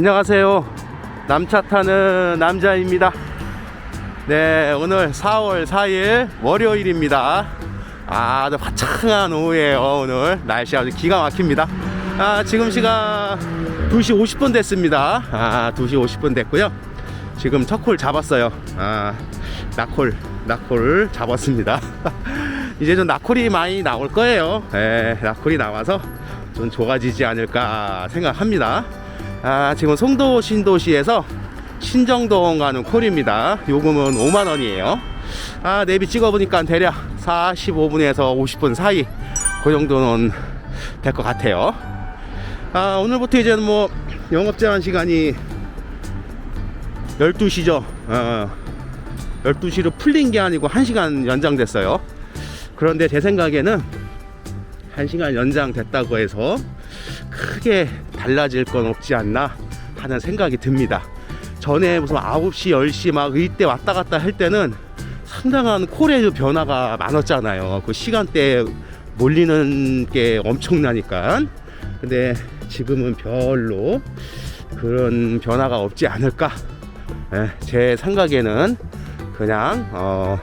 안녕하세요. 남차 타는 남자입니다. 네, 오늘 4월 4일 월요일입니다. 아, 아주 화창한 오후에요, 오늘. 날씨 아주 기가 막힙니다. 아, 지금 시간 2시 50분 됐습니다. 아, 2시 50분 됐고요. 지금 첫콜 잡았어요. 아, 낙콜, 낙콜 잡았습니다. 이제 좀 낙콜이 많이 나올 거예요. 예, 낙콜이 나와서 좀 좋아지지 않을까 생각합니다. 아, 지금 송도 신도시에서 신정동 가는 콜입니다. 요금은 5만 원이에요. 아, 내비 찍어보니까 대략 45분에서 50분 사이 그 정도는 될 것 같아요. 아, 오늘부터 이제는 뭐 영업 제한 시간이 12시죠. 어, 12시로 풀린 게 아니고 1시간 연장됐어요. 그런데 제 생각에는 1시간 연장됐다고 해서 크게 달라질 건 없지 않나 하는 생각이 듭니다. 전에 무슨 9시, 10시 막 이때 왔다 갔다 할 때는 상당한 콜의 변화가 많았잖아요. 그 시간대에 몰리는 게 엄청나니까. 근데 지금은 별로 그런 변화가 없지 않을까. 예, 제 생각에는 그냥 어,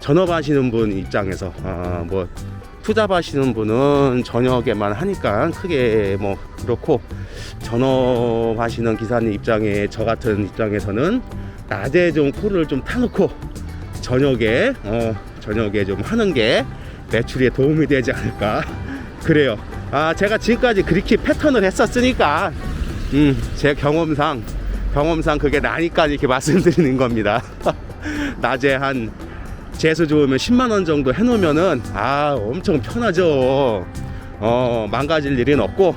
전업하시는 분 입장에서 어, 뭐 투잡하시는 분은 저녁에만 하니까 크게 뭐 그렇고 전업하시는 기사님 입장에 저 같은 입장에서는 낮에 좀 콜을 좀 타놓고 저녁에 어 저녁에 좀 하는 게 매출에 도움이 되지 않을까. 그래요. 아 제가 지금까지 그렇게 패턴을 했었으니까 음 제 경험상 경험상 그게 나니까 이렇게 말씀드리는 겁니다. 낮에 한 재수 좋으면 10만 원 정도 해놓으면은 아 엄청 편하죠. 어 망가질 일은 없고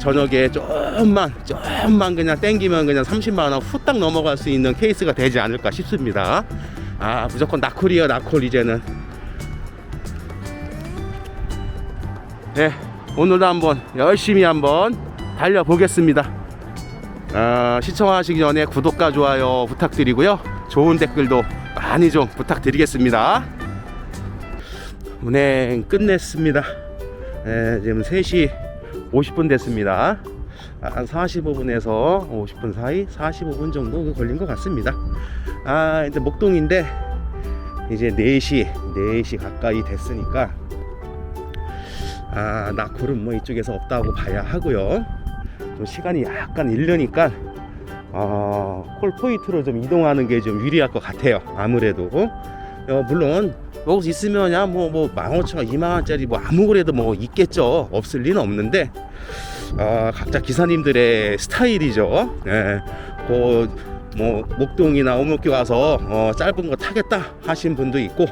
저녁에 조금만 조금만 그냥 땡기면 그냥 30만 원 후딱 넘어갈 수 있는 케이스가 되지 않을까 싶습니다. 아 무조건 나콜이에요 나콜 이제는. 네 오늘도 한번 열심히 한번 달려보겠습니다. 아, 시청하시기 전에 구독과 좋아요 부탁드리고요. 좋은 댓글도 많이 좀 부탁드리겠습니다. 운행 끝냈습니다. 네, 지금 3시 50분 됐습니다. 아, 한 45분에서 50분 사이 45분 정도 걸린 것 같습니다. 아, 이제 목동인데 이제 4시 4시 가까이 됐으니까 아, 나콜은 뭐 이쪽에서 없다고 봐야 하고요. 좀 시간이 약간 일르니까 어, 콜 포인트로 좀 이동하는 게 좀 유리할 것 같아요. 아무래도 어, 물론 여기 있으면 야 뭐뭐 만오천 이만 원짜리 뭐 아무래도 뭐 있겠죠. 없을 리는 없는데 어, 각자 기사님들의 스타일이죠. 예, 그 뭐 목동이나 오목교 와서 어, 짧은 거 타겠다 하신 분도 있고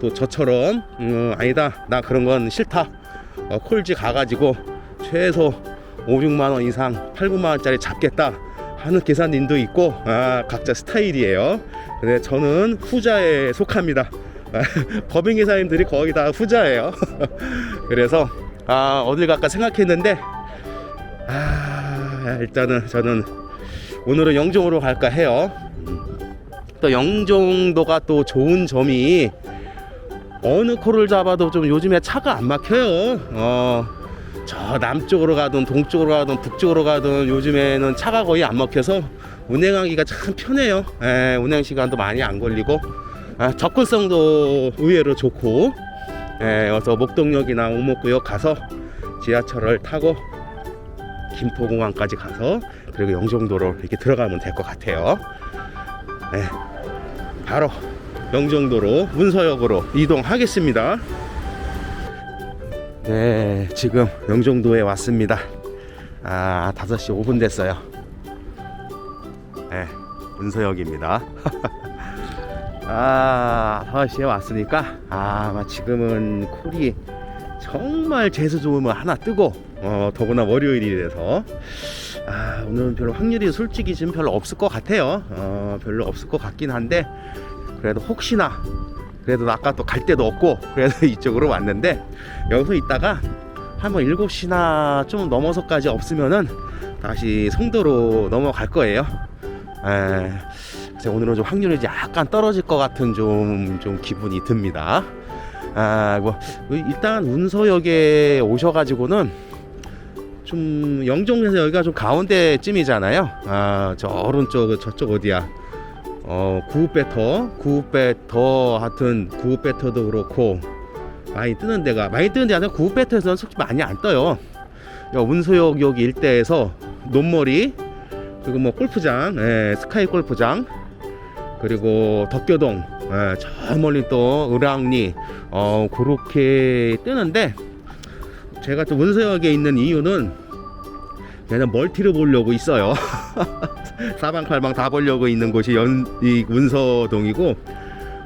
또 저처럼 음, 아니다 나 그런 건 싫다 어, 콜지 가가지고 최소 5, 6만 원 이상 8, 9만 원짜리 잡겠다 하는 계산님도 있고 아, 각자 스타일이에요. 근데 저는 후자에 속합니다. 법인 기사님들이 거의 다 후자예요. 그래서 아, 어딜 갈까 생각했는데 아, 일단은 저는 오늘은 영종으로 갈까 해요. 또 영종도가 또 좋은 점이 어느 코를 잡아도 좀 요즘에 차가 안 막혀요. 어, 저 남쪽으로 가든 동쪽으로 가든 북쪽으로 가든 요즘에는 차가 거의 안 막혀서 운행하기가 참 편해요. 에, 운행 시간도 많이 안 걸리고 아, 접근성도 의외로 좋고 에, 그래서 목동역이나 오목구역 가서 지하철을 타고 김포공항까지 가서 그리고 영종도로 이렇게 들어가면 될 것 같아요. 에, 바로 영종도로 문서역으로 이동하겠습니다. 네, 지금 영종도에 왔습니다. 아, 5시 5분 됐어요. 네, 문서역입니다. 아, 5시에 왔으니까, 아, 마 지금은 콜이 정말 재수 좋으면 하나 뜨고, 어, 더구나 월요일이라서, 아, 오늘은 별로 확률이 솔직히 지금 별로 없을 것 같아요. 어, 별로 없을 것 같긴 한데, 그래도 혹시나 그래도 아까 또 갈 데도 없고 그래서 이쪽으로 왔는데 여기서 있다가 한번 7시나 좀 넘어서까지 없으면은 다시 송도로 넘어갈 거예요. 에, 그래서 오늘은 좀 확률이 약간 떨어질 것 같은 좀, 좀 기분이 듭니다. 아, 뭐, 일단 운서역에 오셔가지고는 좀 영종에서 여기가 좀 가운데쯤이잖아요. 아, 저 오른쪽 저쪽 어디야? 어, 구읍배터, 구읍배터 하여튼 구읍배터도 그렇고 많이 뜨는 데가 많이 뜨는 데가 아니라 구읍배터에서는 솔직히 많이 안 떠요. 여 운소역 여기 일대에서 논머리 그리고 뭐 골프장, 예, 스카이 골프장 그리고 덕교동, 예, 저 멀리 또 을왕리 어 그렇게 뜨는데 제가 또 운서역에 있는 이유는 그냥 멀티를 보려고 있어요. 사방팔방 다 보려고 있는 곳이 연, 이 운서동이고,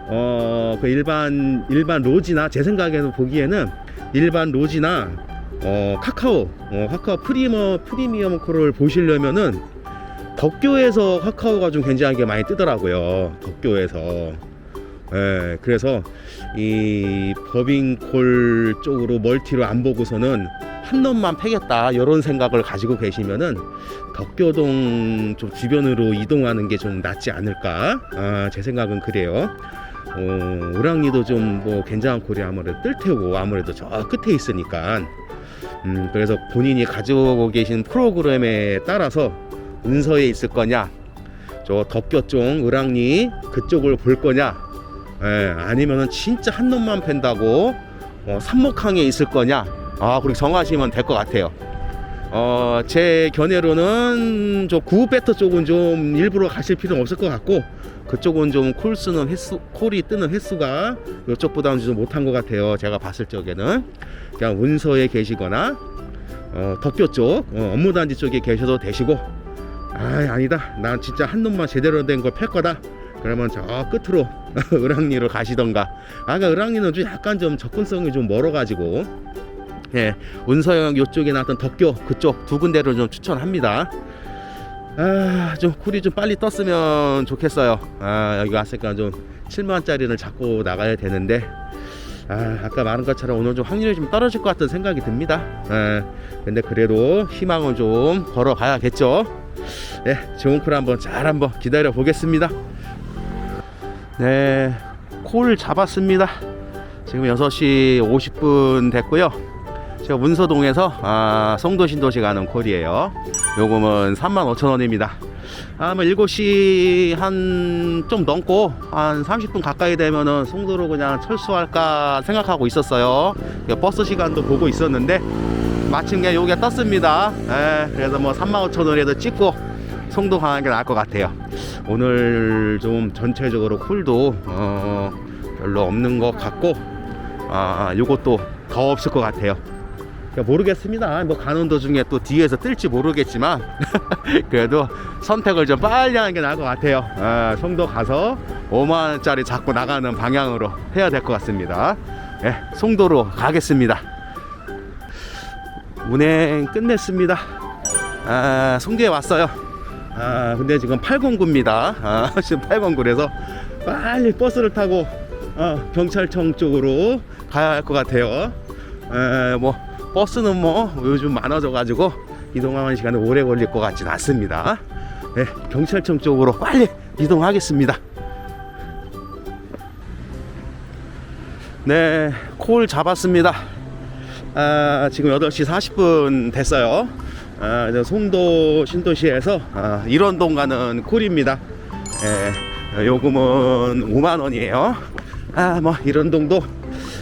어, 그 일반, 일반 로지나, 제 생각에는 보기에는 일반 로지나, 어, 카카오, 어, 카카오 프리미엄, 프리미엄 코를 보시려면은 덕교에서 카카오가 좀 굉장하게 많이 뜨더라고요. 덕교에서. 예, 그래서 이 법인콜 쪽으로 멀티로 안 보고서는 한 놈만 패겠다 이런 생각을 가지고 계시면은 덕교동 좀 주변으로 이동하는 게 좀 낫지 않을까? 아, 제 생각은 그래요. 어, 우랑리도 좀 뭐 괜찮은 콜이 아무래도 뜰 테고 아무래도 저 끝에 있으니까. 음, 그래서 본인이 가지고 계신 프로그램에 따라서 은서에 있을 거냐 저 덕교 쪽 을왕리 그쪽을 볼 거냐 예, 아니면은 진짜 한 놈만 팬다고 어, 삼목항에 있을 거냐? 아 그렇게 정하시면 될 것 같아요. 어, 제 견해로는 저 구배터 쪽은 좀 일부러 가실 필요는 없을 것 같고 그쪽은 좀 콜 쓰는 횟수 콜이 뜨는 횟수가 이쪽보다는 좀 못한 것 같아요. 제가 봤을 적에는. 그냥 운서에 계시거나 어, 덕교 쪽 어, 업무단지 쪽에 계셔도 되시고 아 아니다. 난 진짜 한 놈만 제대로 된걸팔 거다 그러면 저 끝으로 을왕리로 가시던가. 아까 을왕리는 좀 약간 좀 접근성이 좀 멀어가지고. 예 운서역 요쪽에 나왔던 덕교 그쪽 두 군데를 좀 추천합니다. 아 좀 쿨이 좀 빨리 떴으면 좋겠어요. 아 여기 왔으니까 좀 7만원짜리를 잡고 나가야 되는데. 아 아까 말한 것처럼 오늘 좀 확률이 좀 떨어질 것 같은 생각이 듭니다. 예 근데 그래도 희망을 좀 걸어가야겠죠. 예 좋은 쿨 한번 잘 한번 기다려 보겠습니다 네, 콜 잡았습니다. 지금 6시 50분 됐고요. 제가 문서동에서 아, 송도 신도시 가는 콜이에요. 요금은 35,000원입니다. 아마 7시 한 좀 넘고 한 30분 가까이 되면은 송도로 그냥 철수할까 생각하고 있었어요. 버스 시간도 보고 있었는데 마침 그냥 요게 떴습니다. 예, 그래서 뭐 35,000원에도 찍고 송도 가는 게 나을 것 같아요. 오늘 좀 전체적으로 쿨도 어, 별로 없는 것 같고 아 요것도 더 없을 것 같아요. 그러니까 모르겠습니다. 뭐 가는 도중에 또 뒤에서 뜰지 모르겠지만 그래도 선택을 좀 빨리 하는 게 나을 것 같아요. 아, 송도 가서 5만 원짜리 잡고 나가는 방향으로 해야 될 것 같습니다. 예, 송도로 가겠습니다. 운행 끝냈습니다. 아, 송도에 왔어요. 아, 근데 지금 809입니다. 아, 지금 809그래서 빨리 버스를 타고 어, 경찰청 쪽으로 가야 할 것 같아요. 에, 뭐 버스는 뭐 요즘 많아져 가지고 이동하는 시간이 오래 걸릴 것 같진 않습니다. 네, 경찰청 쪽으로 빨리 이동하겠습니다. 네, 콜 잡았습니다. 아, 지금 8시 40분 됐어요. 아, 저 송도 신도시에서 아, 일원동 가는 콜입니다. 예, 요금은 5만 원이에요. 아, 뭐 일원동도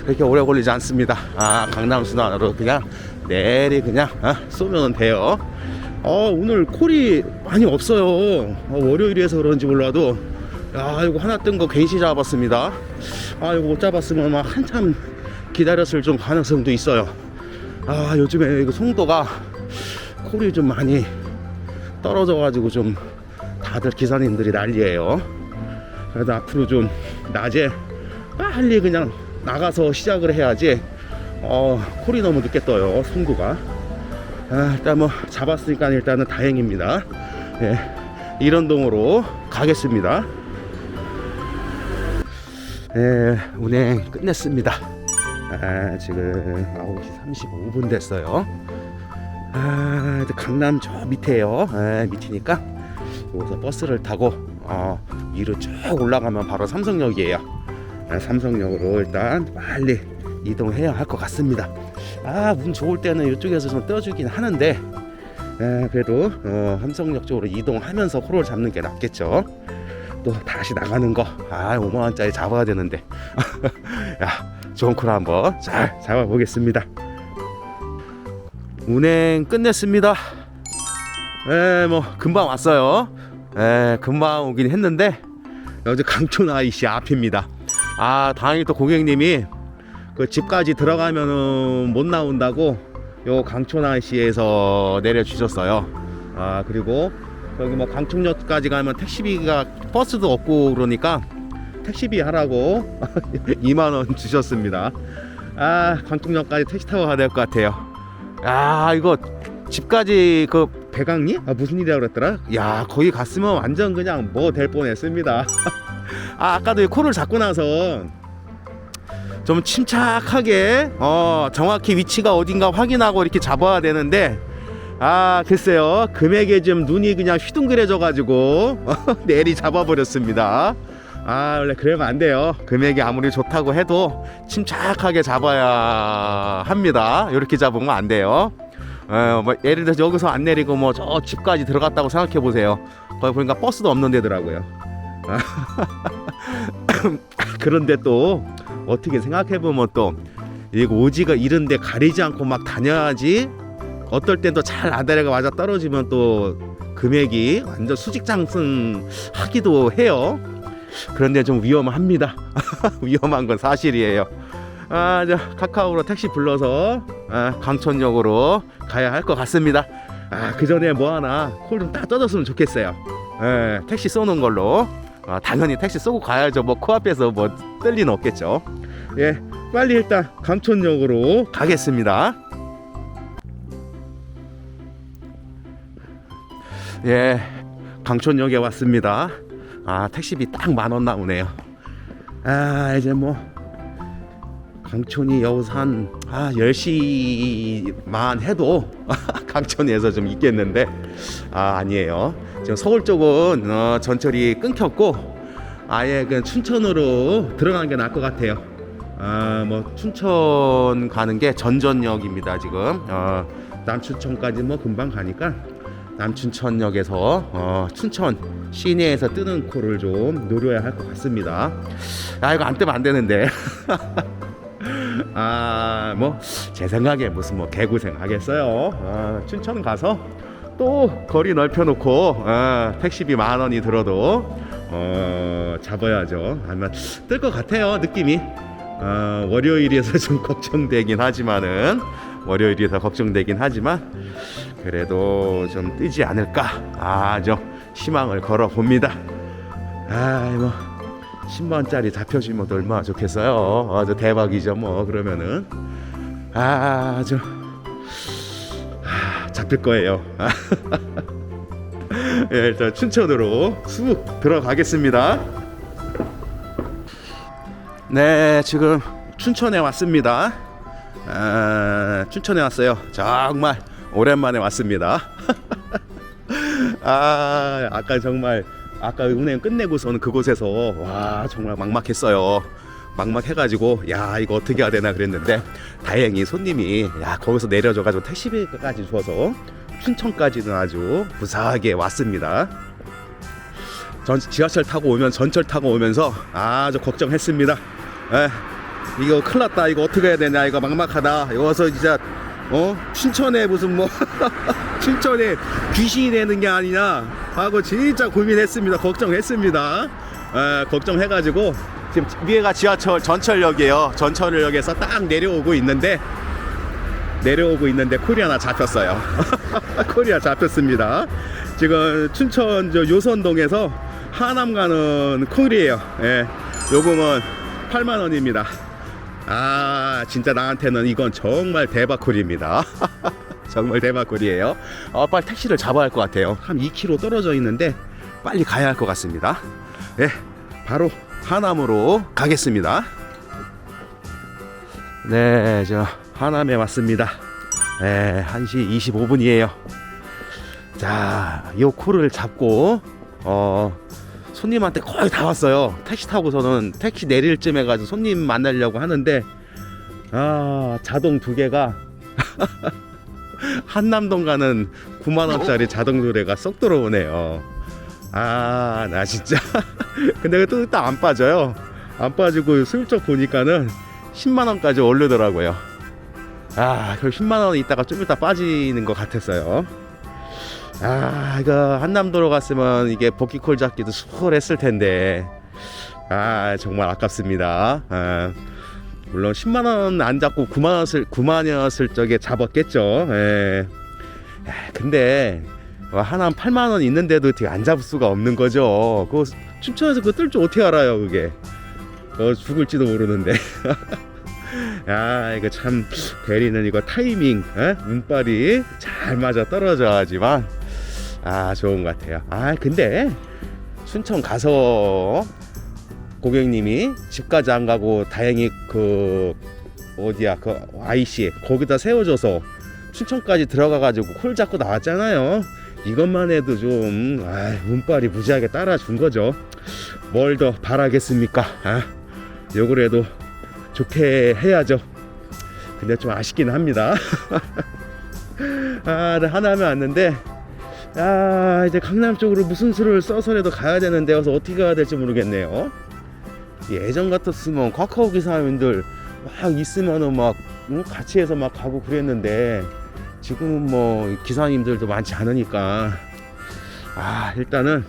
그렇게 오래 걸리지 않습니다. 아, 강남 순환으로 그냥 내리 그냥 아, 쏘면 돼요. 어, 오늘 콜이 많이 없어요. 어, 월요일이라서 그런지 몰라도 야, 이거 하나 뜬 거 괜시 잡았습니다. 아, 이거 못 잡았으면 막 한참 기다렸을 좀 가능성도 있어요. 아, 요즘에 이거 송도가 콜이 좀 많이 떨어져 가지고 좀 다들 기사님들이 난리예요. 그래도 앞으로 좀 낮에 빨리 그냥 나가서 시작을 해야지. 어, 콜이 너무 늦게 떠요. 송도가. 아, 일단 뭐 잡았으니까 일단은 다행입니다. 예, 이런 동으로 가겠습니다. 예, 운행 끝냈습니다. 아, 지금 9시 35분 됐어요. 아, 강남 저 밑에요. 아, 밑이니까 여기서 버스를 타고 어, 위로 쭉 올라가면 바로 삼성역이에요. 아, 삼성역으로 일단 빨리 이동해야 할 것 같습니다. 아, 운 좋을 때는 이쪽에서 좀 떠주긴 하는데, 에, 그래도 어, 함성역 쪽으로 이동하면서 코를 잡는 게 낫겠죠. 또 다시 나가는 거, 아, 5만 원짜리 잡아야 되는데, 야, 좋은 코를 한번 잘 잡아보겠습니다. 운행 끝냈습니다. 에, 뭐 금방 왔어요. 에, 금방 오긴 했는데 여기 강촌 아이씨 앞입니다. 아, 다행히 또 고객님이 그 집까지 들어가면은 못 나온다고 요 강촌 아이씨에서 내려 주셨어요. 아, 그리고 저기 뭐 강촌역까지 가면 택시비가 버스도 없고 그러니까 택시비 하라고 2만 원 주셨습니다. 아, 강촌역까지 택시 타고 가야 될 것 같아요. 아, 이거 집까지 그 배강리? 아 무슨 일이라 그랬더라? 야 거기 갔으면 완전 그냥 뭐 될 뻔했습니다. 아 아까도 이 코를 잡고 나서 좀 침착하게 어 정확히 위치가 어딘가 확인하고 이렇게 잡아야 되는데 아 글쎄요 금액에 좀 눈이 그냥 휘둥그레져 가지고 내리 잡아버렸습니다. 아 원래 그러면 안 돼요. 금액이 아무리 좋다고 해도 침착하게 잡아야 합니다. 이렇게 잡으면 안 돼요. 어, 뭐 예를 들어서 여기서 안 내리고 뭐 저 집까지 들어갔다고 생각해 보세요. 거기 보니까 버스도 없는 데더라고요. 그런데 또 어떻게 생각해 보면 또 이거 오지가 이런데 가리지 않고 막 다녀야지. 어떨 땐 또 잘 아다리가 맞아 떨어지면 또 금액이 완전 수직상승 하기도 해요. 그런데 좀 위험합니다. 위험한 건 사실이에요. 아, 저 카카오로 택시 불러서 아, 강천역으로 가야 할 것 같습니다. 아, 그 전에 뭐 하나 콜 좀 딱 떠줬으면 좋겠어요. 예, 택시 쏘는 걸로. 아, 당연히 택시 쏘고 가야죠. 뭐 코앞에서 뭐 뜰 리는 없겠죠. 예, 빨리 일단 강천역으로 가겠습니다. 예, 강천역에 왔습니다. 아, 택시비 딱 만 원 나오네요. 아, 이제 뭐 강촌이 여기서 한 아, 10시만 해도 강촌에서 좀 있겠는데? 아 아니에요. 지금 서울 쪽은 어, 전철이 끊겼고 아예 그 춘천으로 들어가는 게 나을 것 같아요. 아 뭐 춘천 가는 게 전전역입니다 지금. 어, 남춘천까지 뭐 금방 가니까 남춘천역에서 어, 춘천 시내에서 뜨는 코를 좀 노려야 할 것 같습니다 아 이거 안 뜨면 안 되는데 아, 뭐 제 생각에 무슨 뭐 개고생 하겠어요. 아, 춘천 가서 또 거리 넓혀놓고 아, 택시비 만 원이 들어도 어, 잡아야죠. 아마 뜰 것 같아요. 느낌이. 아, 월요일이어서 좀 걱정되긴 하지만은 월요일이어서 걱정되긴 하지만 그래도 좀 뜨지 않을까. 아, 좀 희망을 걸어 봅니다. 아, 뭐. 10만원짜리 잡혀주면 또 얼마나 좋겠어요. 아주 대박이죠, 뭐, 그러면은. 아, 주 아, 잡힐 거예요. 예, 일단 춘천으로 쑥 들어가겠습니다. 네, 지금 춘천에 왔습니다. 아, 춘천에 왔어요. 정말 오랜만에 왔습니다. 아, 아까 정말 아까 운행 끝내고서는 그곳에서 와 정말 막막했어요. 막막해가지고 야 이거 어떻게 해야 되나 그랬는데 다행히 손님이 야 거기서 내려줘가지고 택시비까지 줘서 춘천까지는 아주 무사하게 왔습니다. 전 지하철 타고 오면 전철 타고 오면서 아주 걱정했습니다. 에 이거 큰일 났다 이거 어떻게 해야 되냐 이거 막막하다 이거서 진짜 어? 춘천에 무슨 뭐 춘천에 귀신이 되는 게 아니냐. 하고 진짜 고민했습니다. 걱정했습니다. 에, 걱정해가지고 지금 위에가 지하철 전철역이에요. 전철역에서 딱 내려오고 있는데 내려오고 있는데 하나 잡혔어요. 하나 잡혔습니다. 지금 춘천 저 요선동에서 하남 가는 콜이에요. 예, 요금은 8만 원입니다 아 진짜 나한테는 이건 정말 대박콜입니다. 정말 대박콜이에요. 어, 빨리 택시를 잡아야 할 것 같아요. 한 2km 떨어져 있는데 빨리 가야 할 것 같습니다. 예 바로 하남으로 가겠습니다. 네 저 하남에 왔습니다. 예 1시 25분이에요. 자이 콜을 잡고 어 손님한테 거의 다 왔어요. 택시 타고서는 택시 내릴 쯤 해가지고 손님 만나려고 하는데 아 자동 두 개가 한남동 가는 9만 원짜리 자동 노래가 쏙 들어오네요. 아 나 진짜 근데 또또 안 빠져요. 안 빠지고 슬쩍 보니까는 10만 원까지 오르더라고요. 아, 그 10만 원 있다가 좀 이따 빠지는 것 같았어요. 아, 이거 한남도로 갔으면 이게 복귀콜 잡기도 수월했을 텐데. 아, 정말 아깝습니다. 아, 물론 10만 원 안 잡고 9만 원을 9만이었을 적에 잡았겠죠. 예. 야, 근데 하나 8만 원 있는데도 어떻게 안 잡을 수가 없는 거죠. 그거 춘천에서 그거 뜰 줄 어떻게 알아요, 그게? 어, 죽을지도 모르는데. 야, 이거 참 대리는 이거 타이밍, 에? 운빨이 잘 맞아 떨어져야지만 아 좋은 것 같아요. 아 근데 순천 가서 고객님이 집까지 안 가고 다행히 그 어디야 그 IC 거기다 세워줘서 춘천까지 들어가가지고 콜 잡고 나왔잖아요. 이것만 해도 좀 아, 운빨이 무지하게 따라준 거죠. 뭘 더 바라겠습니까? 아, 요거라도 좋게 해야죠. 근데 좀 아쉽긴 합니다. 아, 나 하나 하면 왔는데, 아, 이제 강남 쪽으로 무슨 수를 써서라도 가야 되는데, 여기서 어떻게 가야 될지 모르겠네요. 예전 같았으면 카카오 기사님들 막 있으면은 막 응? 같이 해서 막 가고 그랬는데, 지금은 뭐 기사님들도 많지 않으니까, 아, 일단은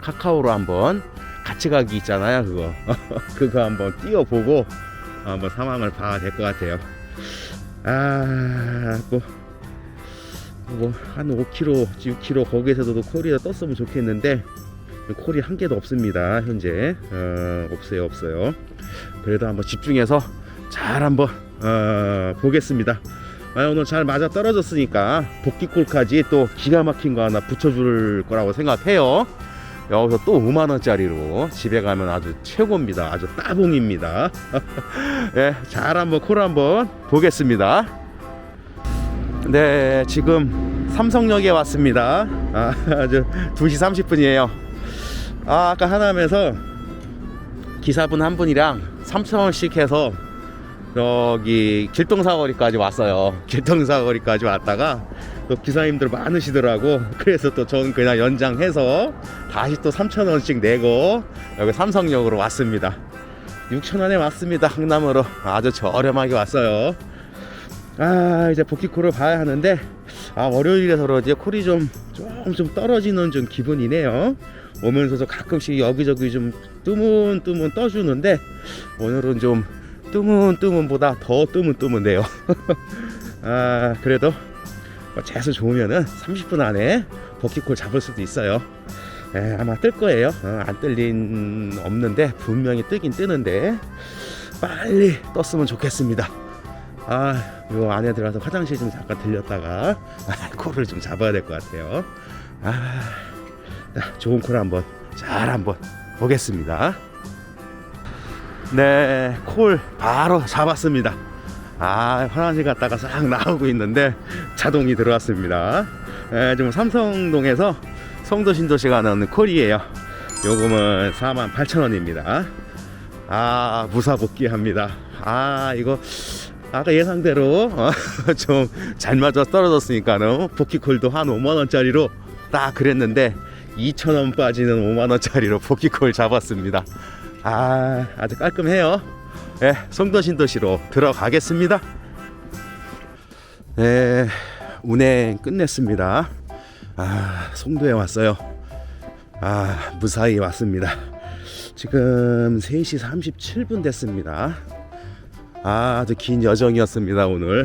카카오로 한번 같이 가기 있잖아요, 그거. 그거 한번 띄워보고 한번 상황을 봐야 될 것 같아요. 아, 뭐, 뭐, 한 5km, 6km 거기에서도 콜이 떴으면 좋겠는데, 콜이 한 개도 없습니다, 현재. 어, 없어요, 없어요. 그래도 한번 집중해서 잘 한번, 어, 보겠습니다. 아, 오늘 잘 맞아 떨어졌으니까 복귀골까지 또 기가 막힌 거 하나 붙여줄 거라고 생각해요. 여기서 또 5만 원짜리로 집에 가면 아주 최고입니다. 아주 따봉입니다. 네, 잘 한번 콜 한번 보겠습니다. 네, 지금 삼성역에 왔습니다. 아, 아주 2시 30분이에요. 아, 아까 하남에서 기사분 한 분이랑 3,000원씩 해서 여기 길동사거리까지 왔어요. 길동사거리까지 왔다가 또 기사님들 많으시더라고. 그래서 또 저는 그냥 연장해서 다시 또 3,000원씩 내고 여기 삼성역으로 왔습니다. 6,000원에 왔습니다. 강남으로. 아주 저렴하게 왔어요. 아, 이제 복귀콜을 봐야 하는데 아, 월요일에서 그러지 콜이 좀, 좀, 좀 떨어지는 좀 기분이네요. 오면서도 가끔씩 여기저기 좀 뜨문뜨문 떠주는데 오늘은 좀 뜨문뜨문보다 더 뜨문뜨문해요. 아, 그래도 뭐 재수 좋으면은 30분 안에 버키콜 잡을 수도 있어요. 에, 아마 뜰 거예요. 어, 안 뜰린 없는데 분명히 뜨긴 뜨는데 빨리 떴으면 좋겠습니다. 아, 요 안에 들어가서 화장실 좀 잠깐 들렸다가 아, 콜을 좀 잡아야 될 것 같아요. 아, 자, 좋은 콜 한번 잘 한번 보겠습니다. 네, 콜 바로 잡았습니다. 아, 화장실 갔다가 싹 나오고 있는데 자동이 들어왔습니다. 에, 지금 삼성동에서 성도 신도시 가는 콜이에요. 요금은 48,000원입니다. 아, 무사 복귀합니다. 아, 이거 아까 예상대로 어, 좀잘 맞아 떨어졌으니까는 복귀콜도 한 5만 원짜리로 딱 그랬는데 2천 원 빠지는 5만 원짜리로 복귀콜 잡았습니다. 아, 아주 깔끔해요. 예, 송도신도시로 들어가겠습니다. 네, 운행 끝냈습니다. 아, 송도에 왔어요. 아, 무사히 왔습니다. 지금 3시 37분 됐습니다. 아, 아주 긴 여정이었습니다, 오늘.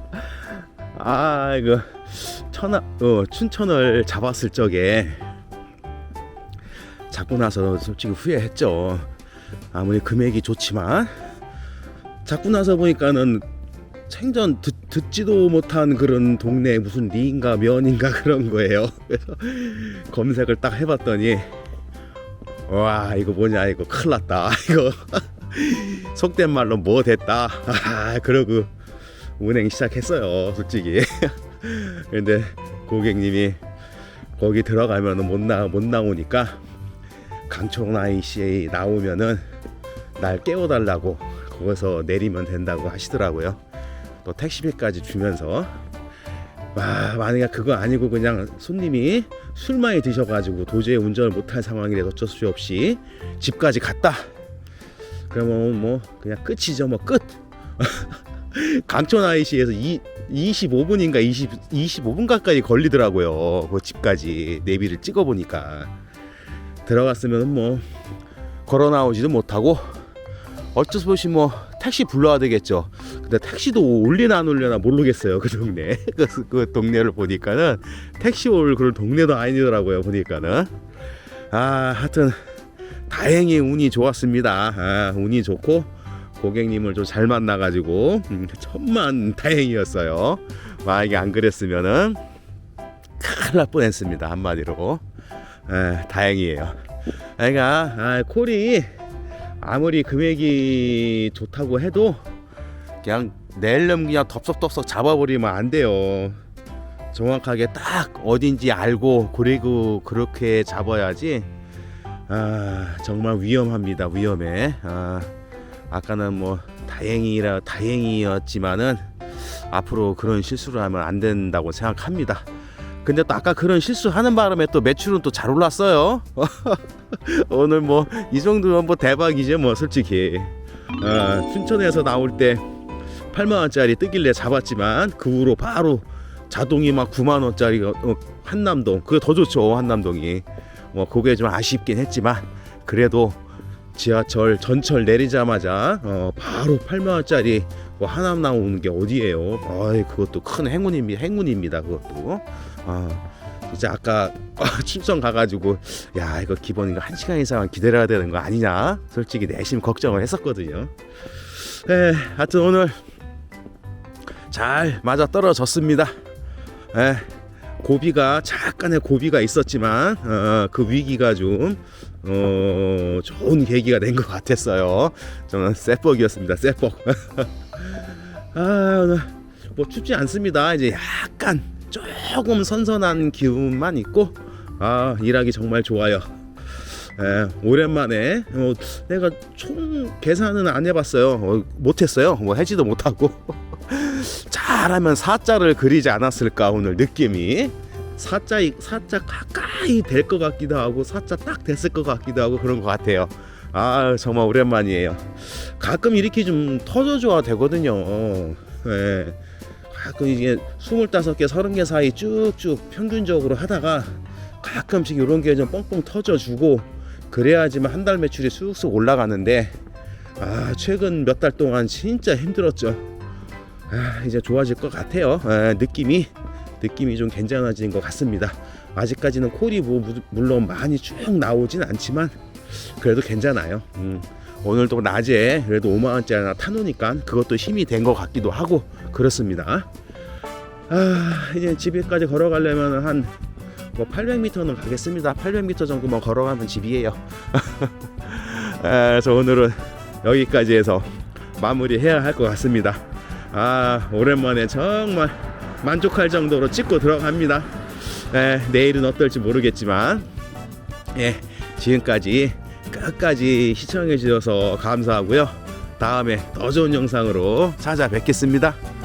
아, 이거 천하, 어, 춘천을 잡았을 적에 잡고 나서 솔직히 후회했죠. 아무리 금액이 좋지만 잡고 나서 보니까는 생전 듣, 듣지도 못한 그런 동네 무슨 리인가 면인가 그런 거예요. 그래서 검색을 딱 해봤더니 와 이거 뭐냐 이거 큰일 났다 이거 속된 말로 뭐 됐다 아 그러고 운행 시작했어요 솔직히 근데 고객님이 거기 들어가면 못, 나, 못 나오니까 강촌 ICA 나오면은 날 깨워달라고 거기서 내리면 된다고 하시더라고요. 또 택시비까지 주면서 와 만약에 그거 아니고 그냥 손님이 술 많이 드셔가지고 도저히 운전을 못할 상황이라 어쩔 수 없이 집까지 갔다. 그러면 뭐 그냥 끝이죠 뭐 끝. 강촌 IC에서 이 25분인가 20 25분 가까이 걸리더라고요. 그 집까지 내비를 찍어 보니까 들어갔으면 뭐 걸어 나오지도 못하고 어쩔 수 없이 뭐 택시 불러야 되겠죠. 근데 택시도 올리나 안 올려나 모르겠어요. 그 동네 그, 그 동네를 보니까는 택시 올 그런 동네도 아니더라고요. 보니까는 아 하여튼 다행히 운이 좋았습니다. 아, 운이 좋고 고객님을 좀 잘 만나가지고 음, 천만 다행이었어요. 만약에 안 그랬으면은 큰일 날 뻔했습니다. 한마디로 에, 다행이에요. 그러니까 아, 콜이 아무리 금액이 좋다고 해도 그냥 낼름 그냥 덥석덥석 잡아버리면 안 돼요. 정확하게 딱 어딘지 알고 그리고 그렇게 잡아야지. 아 정말 위험합니다. 위험해. 아 아까는 뭐 다행이라 다행이었지만은 앞으로 그런 실수를 하면 안 된다고 생각합니다. 근데 또 아까 그런 실수하는 바람에 또 매출은 또 잘 올랐어요. 오늘 뭐 이 정도면 뭐 대박이죠 뭐 솔직히. 아, 춘천에서 나올 때 8만 원짜리 뜨길래 잡았지만 그 후로 바로 자동이 막 9만 원짜리 어, 한남동 그게 더 좋죠 한남동이 뭐 그게 좀 아쉽긴 했지만 그래도 지하철 전철 내리자마자 어, 바로 8만 원짜리 뭐 하남 나오는 게 어디예요? 아이 그것도 큰 행운입니다. 행운입니다. 그것도. 아 이제 아까 춘천 가가지고 야 이거 기본 이거 한 시간 이상 기다려야 되는 거 아니냐? 솔직히 내심 걱정을 했었거든요. 에 하여튼 오늘 잘 맞아 떨어졌습니다. 에 고비가 잠깐의 고비가 있었지만 어, 그 위기가 좀 어, 좋은 계기가 된 것 같았어요. 저는 쎄뻑이었습니다. 쎄뻑. 아 뭐 춥지 않습니다. 이제 약간 조금 선선한 기운만 있고 아 일하기 정말 좋아요. 에, 오랜만에 어, 내가 총 계산은 안 해봤어요. 어, 못했어요. 뭐 해지도 못하고 잘하면 사자를 그리지 않았을까 오늘 느낌이 사자 사자 가까이 될 것 같기도 하고 사자 딱 됐을 것 같기도 하고 그런 것 같아요. 아 정말 오랜만이에요. 가끔 이렇게 좀 터져줘야 되거든요. 예. 가끔 이게 25개, 30개 사이 쭉쭉 평균적으로 하다가 가끔씩 이런 게 좀 뻥뻥 터져주고 그래야지만 한 달 매출이 쑥쑥 올라가는데 아 최근 몇 달 동안 진짜 힘들었죠. 아, 이제 좋아질 것 같아요. 아, 느낌이 느낌이 좀 괜찮아진 것 같습니다. 아직까지는 콜이 뭐 무- 물론 많이 쭉 나오진 않지만 그래도 괜찮아요. 음, 오늘도 낮에 그래도 5만 원짜리 하나 타놓으니까 그것도 힘이 된 것 같기도 하고 그렇습니다. 아 이제 집에까지 걸어가려면 한 뭐 800m는 가겠습니다. 800m 정도만 걸어가면 집이에요. 아, 그래서 오늘은 여기까지 해서 마무리해야 할 것 같습니다. 아 오랜만에 정말 만족할 정도로 찍고 들어갑니다. 에, 내일은 어떨지 모르겠지만 예 지금까지 끝까지 시청해 주셔서 감사하고요. 다음에 더 좋은 영상으로 찾아뵙겠습니다.